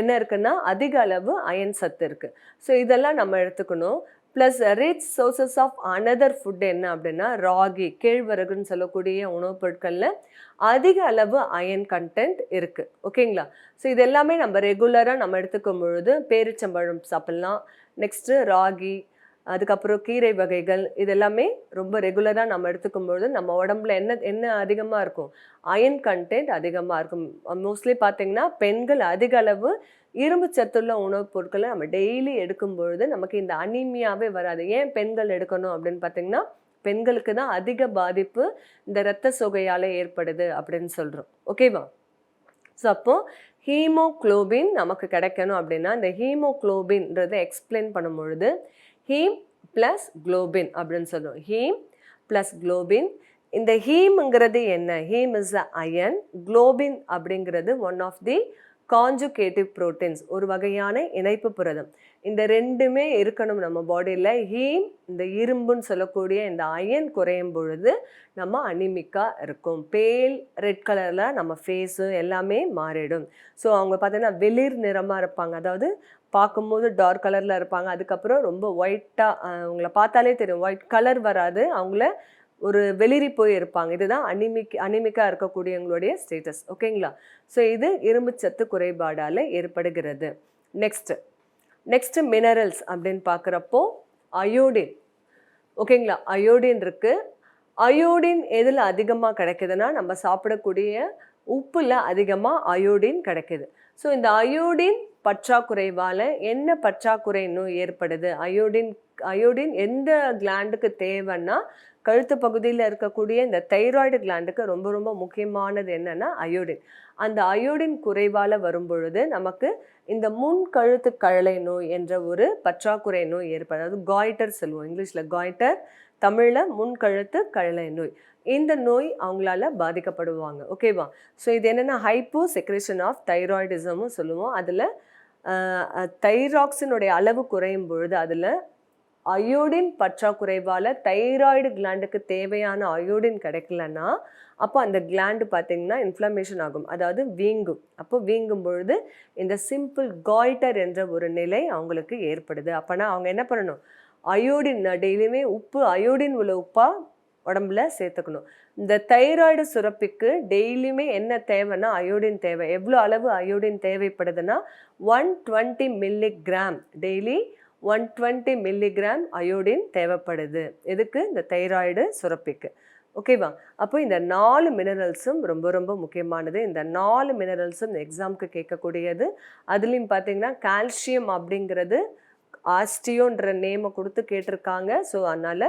என்ன இருக்குன்னா அதிக அளவு அயன் சத்து இருக்குது ஸோ இதெல்லாம் நம்ம எடுத்துக்கணும். Plus rich sources of another food என்ன அப்படின்னா ராகி கேழ்வரகுன்னு சொல்லக்கூடிய உணவுப் பொருட்களில் அதிக அளவு அயன் கண்டென்ட் இருக்குது ஓகேங்களா ஸோ இது எல்லாமே நம்ம ரெகுலராக நம்ம எடுத்துக்கும் பொழுது பேரிச்சம்பழம் சாப்பிட்லாம். நெக்ஸ்ட்டு ராகி அதுக்கப்புறம் கீரை வகைகள் இதெல்லாமே ரொம்ப ரெகுலராக நம்ம எடுத்துக்கும் பொழுது நம்ம உடம்புல என்ன என்ன அதிகமாக இருக்கும்? அயன் கண்டென்ட் அதிகமாக இருக்கும். மோஸ்ட்லி பார்த்திங்கன்னா பெண்கள் அதிக அளவு இரும்பு சத்துள்ள உணவுப் பொருட்களை நம்ம டெய்லி எடுக்கும் பொழுது நமக்கு இந்த அனிமியாவே வராது. ஏன் பெண்கள் எடுக்கணும் அப்படின்னு பார்த்தீங்கன்னா பெண்களுக்கு தான் அதிக பாதிப்பு இந்த இரத்த சுகையால் ஏற்படுது அப்படின்னு சொல்கிறோம் ஓகேவா ஸோ அப்போது ஹீமோக்ளோபின் நமக்கு கிடைக்கணும் அப்படின்னா இந்த ஹீமோக்ளோபின்றதை எக்ஸ்பிளைன் பண்ணும் பொழுது ஹீம் ப்ளஸ் குளோபின் அப்படின்னு சொல்லுவோம் ஹீம் ப்ளஸ் குளோபின் இந்த ஹீம்ங்கிறது என்ன? Haem is a iron globin அப்படிங்கிறது one of the conjugative proteins ஒரு வகையான இணைப்பு புரதம். இந்த ரெண்டுமே இருக்கணும் நம்ம பாடியில் ஹீம் இந்த இரும்புன்னு சொல்லக்கூடிய இந்த அயன் குறையும் பொழுது நம்ம அனிமிக்காக இருக்கும். பேல் ரெட் கலரில் நம்ம ஃபேஸும் எல்லாமே மாறிடும். ஸோ அவங்க பார்த்தீங்கன்னா வெளிர் நிறமாக இருப்பாங்க. அதாவது பார்க்கும்போது டார்க் கலரில் இருப்பாங்க. அதுக்கப்புறம் ரொம்ப ஒயிட்டாக அவங்கள பார்த்தாலே தெரியும். ஒயிட் கலர் வராது. அவங்கள ஒரு வெளிரி போய் இருப்பாங்க. இதுதான் அனிமிக் அனிமிக்காக இருக்கக்கூடியவங்களுடைய ஸ்டேட்டஸ் ஓகேங்களா ஸோ இது இரும்புச்சத்து குறைபாடால் ஏற்படுகிறது. நெக்ஸ்ட்டு நெக்ஸ்ட்டு மினரல்ஸ் அப்படின்னு பார்க்குறப்போ அயோடின் ஓகேங்களா அயோடின் இருக்குது அயோடின் எதில் அதிகமாக கிடைக்குதுன்னா நம்ம சாப்பிடக்கூடிய உப்பில் அதிகமாக அயோடின் கிடைக்குது. ஸோ இந்த அயோடின் பற்றாக்குறைவால் என்ன பற்றாக்குறை நோய் ஏற்படுது? அயோடின் அயோடின் எந்த கிளாண்டுக்கு தேவைன்னா கழுத்து பகுதியில் இருக்கக்கூடிய இந்த தைராய்டு கிளாண்டுக்கு ரொம்ப ரொம்ப முக்கியமானது என்னென்னா அயோடின். அந்த அயோடின் குறைவால் வரும்பொழுது நமக்கு இந்த முன் கழுத்து கழலை நோய் என்ற ஒரு பற்றாக்குறை நோய் ஏற்படுது. அதாவது காய்டர் சொல்லுவோம். இங்கிலீஷில் காய்டர் தமிழில் முன் கழுத்து கழலை நோய். இந்த நோய் அவங்களால பாதிக்கப்படுவாங்க. ஓகேவா? ஸோ இது என்னென்னா ஹைப்போ செக்ரேஷன் ஆஃப் தைராய்டிசமும் சொல்லுவோம். அதில் தைராக்சினுடைய அளவு குறையும் பொழுது அதில் அயோடின் பற்றாக்குறைவால் தைராய்டு கிளாண்டுக்கு தேவையான அயோடின் கிடைக்கலன்னா அப்போ அந்த கிளாண்டு பார்த்திங்கன்னா இன்ஃப்ளமேஷன் ஆகும். அதாவது வீங்கும். அப்போ வீங்கும் பொழுது இந்த சிம்பிள் காய்டர் என்ற ஒரு நிலை அவங்களுக்கு ஏற்படுது. அப்போனா அவங்க என்ன பண்ணணும்? அயோடின் டெய்லியுமே உப்பு அயோடின் உள்ள உப்பாக உடம்புல சேர்த்துக்கணும். இந்த தைராய்டு சுரப்பிக்கு டெய்லியுமே என்ன தேவைன்னா அயோடின் தேவை. எவ்வளோ அளவு iodine தேவைப்படுதுன்னா one twenty milligram daily one twenty milligram iodine தேவைப்படுது. எதுக்கு? இந்த தைராய்டு சுரப்பிக்கு. ஓகேவா அப்போ இந்த நாலு மினரல்ஸும் ரொம்ப ரொம்ப முக்கியமானது. இந்த நாலு மினரல்ஸும் எக்ஸாமுக்கு கேட்கக்கூடியது. அதுலேயும் பார்த்தீங்கன்னா கால்சியம் அப்படிங்கிறது ஆஸ்டியோன்ற நேமை கொடுத்து கேட்டிருக்காங்க. ஸோ அதனால்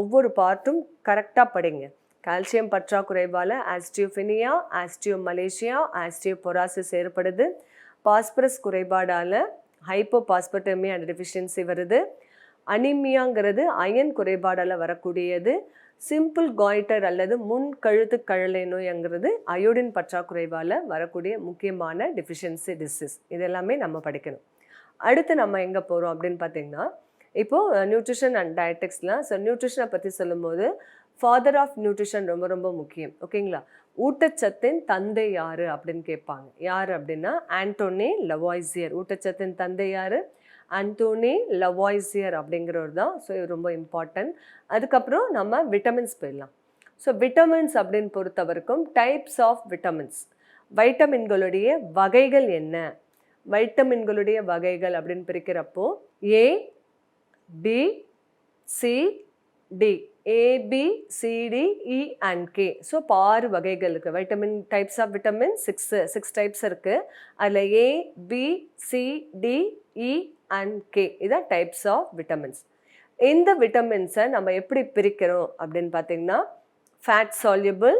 ஒவ்வொரு பார்ட்டும் கரெக்டாக படிங்க. கால்சியம் பற்றாக்குறைவால் osteopenia osteomalacia osteoporosis ஏற்படுது. பாஸ்பரஸ் குறைபாடால் ஹைப்போ அண்ட் டெஃபிஷியன்சி வருது. அனிமியாங்கிறது அயன் குறைபாடால் வரக்கூடியது. சிம்பிள் காய்டர் அல்லது முன் கழுத்து கழலை நோய்ங்கிறது அயோடின் பற்றாக்குறைவால் வரக்கூடிய முக்கியமான டெஃபிஷியன்சி டிசீஸ். இதெல்லாமே நம்ம படிக்கணும். அடுத்து நம்ம எங்கே போகிறோம் அப்படின்னு பார்த்தீங்கன்னா இப்போது நியூட்ரிஷன் அண்ட் டயட்டிக்ஸ்லாம் ஸோ நியூட்ரிஷனை பற்றி சொல்லும்போது ஃபாதர் ஆஃப் நியூட்ரிஷன் ரொம்ப ரொம்ப முக்கியம். ஓகேங்களா? ஊட்டச்சத்தின் தந்தை யார் அப்படின்னு கேட்பாங்க. யார் அப்படின்னா ஆண்டோனி லவாய்சியர். ஊட்டச்சத்தின் தந்தை யார்? ஆண்டோனி லவாய்சியர் அப்படிங்கிறவர் தான். ஸோ இது ரொம்ப இம்பார்ட்டன்ட் அதுக்கப்புறம் நம்ம விட்டமின்ஸ் போயிடலாம். ஸோ விட்டமின்ஸ் அப்படின்னு பொறுத்த வரைக்கும் டைப்ஸ் ஆஃப் விட்டமின்ஸ் வைட்டமின்களுடைய வகைகள் என்ன? வைட்டமின்களுடைய வகைகள் அப்படின்னு பிரிக்கிறப்போ A B C D ABCD E and K so இப்போ ஆறு வகைகள் இருக்குது vitamin types of vitamin six six types இருக்குது அதில் A B C D E and K இதான் டைப்ஸ் ஆஃப் விட்டமின்ஸ் இந்த விட்டமின்ஸை நம்ம எப்படி பிரிக்கிறோம் அப்படின்னு பார்த்தீங்கன்னா ஃபேட் சால்யுபிள்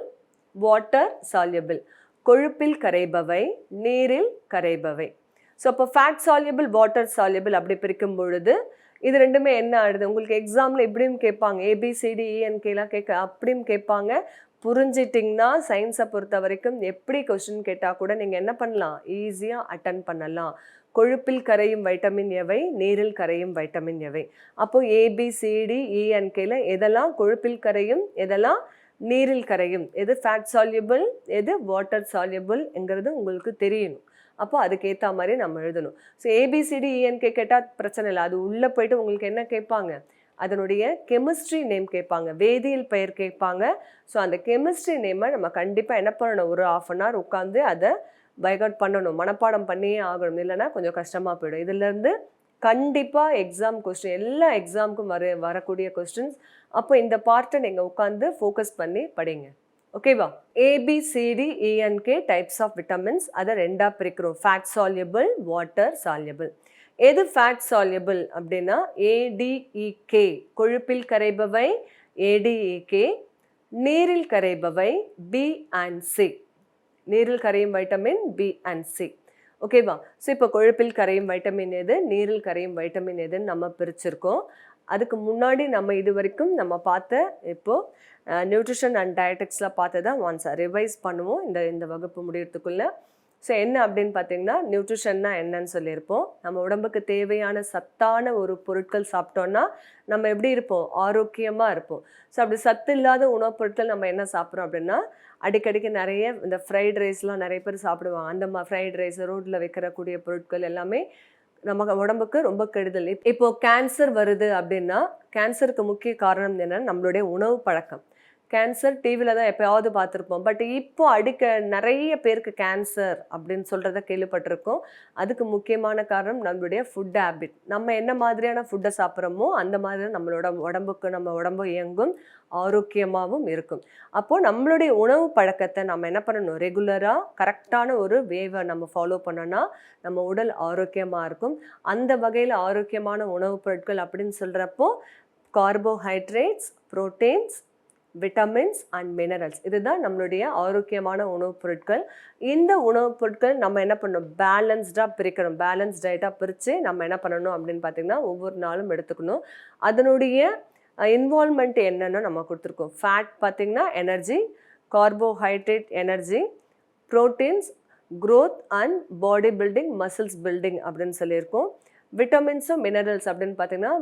வாட்டர் சால்யுபிள் கொழுப்பில் கரைபவை நீரில் கரைபவை. ஸோ அப்போ ஃபேட் சால்யூபிள் வாட்டர் சால்யூபிள் அப்படி பிரிக்கும் பொழுது இது ரெண்டுமே என்ன ஆயிடுது உங்களுக்கு எக்ஸாமில் இப்படியும் கேட்பாங்க. ஏபிசிடிஇஎன்கேலாம் e, கேட்க அப்படியும் கேட்பாங்க. புரிஞ்சிட்டிங்கன்னா சயின்ஸை பொறுத்த வரைக்கும் எப்படி கொஸ்டின் கேட்டால் கூட நீங்கள் என்ன பண்ணலாம்? ஈஸியாக அட்டன் பண்ணலாம். கொழுப்பில் கரையும் வைட்டமின் எவை? நீரில் கரையும் வைட்டமின் எவை? அப்போது ஏபிசிடி இஎன்கேல e, எதெல்லாம் கொழுப்பில் கரையும் எதெல்லாம் நீரில் கரையும்? எது ஃபேட் சால்யூபிள் எது வாட்டர் சால்யூபிள்ங்கிறது உங்களுக்கு தெரியணும். அப்போ அதுக்கேற்ற மாதிரி நம்ம எழுதணும். ஸோ ஏபிசிடி இஎன்கே e, கேட்டால் பிரச்சனை இல்லை. அது உள்ளே போயிட்டு உங்களுக்கு என்ன கேட்பாங்க? அதனுடைய கெமிஸ்ட்ரி நேம் கேட்பாங்க. வேதியியல் பெயர் கேட்பாங்க. ஸோ அந்த கெமிஸ்ட்ரி நேமை நம்ம கண்டிப்பாக என்ன பண்ணணும்? ஒரு ஆஃப் அன் ஹவர் உட்காந்து அதை பைகாட் பண்ணணும். மனப்பாடம் பண்ணியே ஆகணும். இல்லைன்னா கொஞ்சம் கஷ்டமாக போயிடும். இதுலேருந்து கண்டிப்பாக எக்ஸாம் கொஸ்டின் எல்லா எக்ஸாமுக்கும் வர வரக்கூடிய கொஸ்டின்ஸ் அப்போ இந்த பார்ட்டை நீங்கள் உட்காந்து ஃபோக்கஸ் பண்ணி படிங்க. ஓகேவா ABCD E and K types of vitamins அதை ரெண்டாக பிரிக்கிறோம். ஃபேட் சால்யூபிள் வாட்டர் சால்யூபிள் எது ஃபேட் சால்யபிள் அப்படின்னா ஏடிஇகே e, கொழுப்பில் கரைபவை ஏடிஇகே e, நீரில் கரைபவை பி அண்ட் சி நீரில் கரையும் வைட்டமின் பி அண்ட் சி ஓகேவா ஸோ இப்போ கொழுப்பில் கரையும் வைட்டமின் எது? நீரில் கரையும் வைட்டமின் எதுன்னு நம்ம பிரிச்சிருக்கோம். அதுக்கு முன்னாடி நம்ம இது வரைக்கும் நம்ம பார்த்த இப்போது நியூட்ரிஷன் அண்ட் டயட்டிக்ஸில் பார்த்ததை ஒன்ஸ் ரிவைஸ் பண்ணுவோம் இந்த இந்த வகுப்பு முடியறதுக்குள்ளே. ஸோ என்ன அப்படின்னு பார்த்தீங்கன்னா நியூட்ரிஷன்னா என்னன்னு சொல்லியிருப்போம். நம்ம உடம்புக்கு தேவையான சத்தான ஒரு பொருட்கள் சாப்பிட்டோன்னா நம்ம எப்படி இருப்போம்? ஆரோக்கியமாக இருப்போம். ஸோ அப்படி சத்து இல்லாத உணவுப் பொருட்கள் நம்ம என்ன சாப்பிட்றோம் அப்படின்னா அடிக்கடிக்கு நிறைய இந்த ஃப்ரைட் ரைஸ்லாம் நிறைய பேர் சாப்பிடுவாங்க. அந்த மாதிரி ஃப்ரைட் ரைஸ் ரோட்டில் வைக்கிறக்கூடிய பொருட்கள் எல்லாமே நம்ம உடம்புக்கு ரொம்ப கெடுதல். இப்போ கேன்சர் வருது அப்படின்னா கேன்சருக்கு முக்கிய காரணம் என்னன்னா நம்மளுடைய உணவு பழக்கம். கேன்சர் டிவியில் தான் எப்போயாவது பார்த்துருப்போம். பட் இப்போ அடிக்க நிறைய பேருக்கு கேன்சர் அப்படின்னு சொல்கிறத கேள்விப்பட்டிருக்கோம். அதுக்கு முக்கியமான காரணம் நம்மளுடைய ஃபுட் ஹேபிட் நம்ம என்ன மாதிரியான ஃபுட்டை சாப்பிட்றோமோ அந்த மாதிரி நம்மளோட உடம்புக்கு நம்ம உடம்பு இயங்கும் ஆரோக்கியமாகவும் இருக்கும். அப்போது நம்மளுடைய உணவு பழக்கத்தை நம்ம என்ன பண்ணணும்? ரெகுலராக கரெக்டான ஒரு வேவை நம்ம ஃபாலோ பண்ணோன்னா நம்ம உடல் ஆரோக்கியமாக இருக்கும். அந்த வகையில் ஆரோக்கியமான உணவுப் பொருட்கள் அப்படின்னு சொல்கிறப்போ carbohydrates proteins vitamins and minerals இதுதான் நம்மளுடைய ஆரோக்கியமான உணவுப் பொருட்கள். இந்த உணவுப் பொருட்கள் நம்ம என்ன பண்ணணும்? பேலன்ஸ்டாக பிரிக்கணும். பேலன்ஸ் டயட்டாக பிரித்து நம்ம என்ன பண்ணணும் அப்படின்னு பார்த்தீங்கன்னா ஒவ்வொரு நாளும் எடுத்துக்கணும். அதனுடைய இன்வால்மெண்ட் என்னென்னு நம்ம கொடுத்துருக்கோம். ஃபேட் பார்த்திங்கன்னா energy carbohydrate energy proteins growth and body building muscles building அப்படின்னு சொல்லியிருக்கோம். விட்டமின்ஸும் மினரல்ஸ் அப்படின்னு பார்த்தீங்கன்னா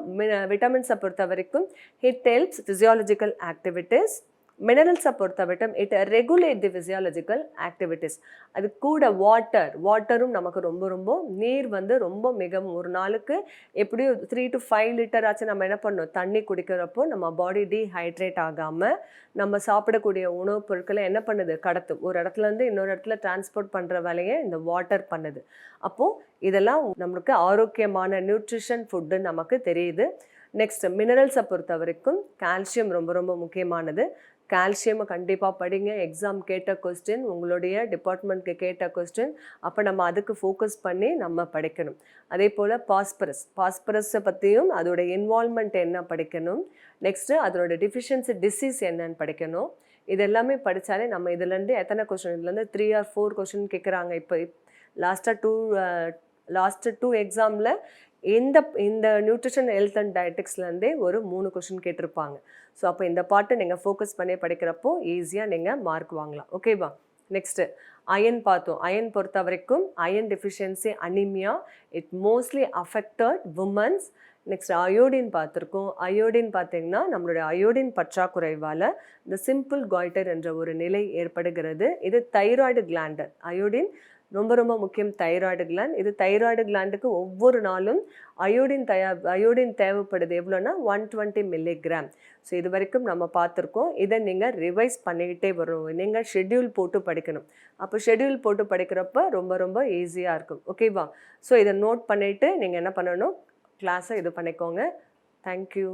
விட்டமின்ஸை பொறுத்த வரைக்கும் இட் ஹெல்ப்ஸ் ஃபிசியாலஜிக்கல் ஆக்டிவிட்டீஸ் மினரல்ஸை பொறுத்த it regulate the physiological activities அது கூட வாட்டர் வாட்டரும் நமக்கு ரொம்ப ரொம்ப நீர் வந்து ரொம்ப மிகவும் ஒரு நாளுக்கு எப்படியும் த்ரீ டு ஃபைவ் லிட்டர் ஆச்சு நம்ம என்ன பண்ணோம் தண்ணி குடிக்கிறப்போ நம்ம பாடி டீஹைட்ரேட் ஆகாமல் நம்ம சாப்பிடக்கூடிய உணவுப் பொருட்களை என்ன பண்ணுது? கடத்தும். ஒரு இடத்துல இருந்து இன்னொரு இடத்துல டிரான்ஸ்போர்ட் பண்ணுற வேலையை இந்த வாட்டர் பண்ணுது. அப்போது இதெல்லாம் நம்மளுக்கு ஆரோக்கியமான நியூட்ரிஷன் ஃபுட்டு நமக்கு தெரியுது. நெக்ஸ்ட் மினரல்ஸை பொறுத்த வரைக்கும் கால்சியம் ரொம்ப ரொம்ப முக்கியமானது. கால்சியமை கண்டிப்பாக படிங்க. எக்ஸாம் கேட்ட கொஸ்டின் உங்களுடைய டிபார்ட்மெண்ட்க்கு கேட்ட கொஸ்டின் அப்போ நம்ம அதுக்கு ஃபோக்கஸ் பண்ணி நம்ம படிக்கணும். அதே போல் பாஸ்பரஸ் பாஸ்பரஸை பற்றியும் அதோட இன்வால்மெண்ட் என்ன படிக்கணும்? நெக்ஸ்ட்டு அதனோட டிஃபிஷியன்சி டிசீஸ் என்னன்னு படிக்கணும். இது எல்லாமே படித்தாலே நம்ம இதுலேருந்து எத்தனை கொஸ்டின் இதுலேருந்து த்ரீ ஆர் ஃபோர் கொஸ்டின் கேட்குறாங்க இப்போ. லாஸ்ட்டாக டூ லாஸ்ட்டு டூ எக்ஸாமில் இந்த இந்த நியூட்ரிஷன் ஹெல்த் அண்ட் டயட்டிக்ஸ்லேருந்தே ஒரு மூணு கொஷின் கேட்டிருப்பாங்க. ஸோ அப்போ இந்த பாட்டை நீங்கள் ஃபோக்கஸ் பண்ணி படிக்கிறப்போ ஈஸியாக நீங்கள் மார்க் வாங்கலாம். ஓகேவா நெக்ஸ்ட்டு அயன் பார்த்தோம். அயன் பொறுத்த வரைக்கும் iron deficiency anaemia it mostly affected womens next iodine பார்த்துருக்கோம். அயோடின் பார்த்தீங்கன்னா நம்மளுடைய அயோடின் பற்றாக்குறைவால் இந்த சிம்பிள் காய்டர் என்ற ஒரு நிலை ஏற்படுகிறது. இது தைராய்டு கிளாண்டர் அயோடின் ரொம்ப ரொம்ப முக்கியம் தைராய்டு கிளாண்ட் இது தைராய்டு கிளாண்டுக்கு ஒவ்வொரு நாளும் அயோடின் தயா அயோடின் தேவைப்படுது. எவ்வளோன்னா ஒன் டுவெண்ட்டி மில்லிகிராம் ஸோ இது வரைக்கும் நம்ம பார்த்துருக்கோம். இதை நீங்கள் ரிவைஸ் பண்ணிக்கிட்டே வரும். நீங்கள் ஷெட்யூல் போட்டு படிக்கணும். அப்போ ஷெட்யூல் போட்டு படிக்கிறப்ப ரொம்ப ரொம்ப ஈஸியாக இருக்கும். ஓகேவா ஸோ இதை நோட் பண்ணிவிட்டு நீங்கள் என்ன பண்ணணும்? கிளாஸை இது பண்ணிக்கோங்க. தேங்க்யூ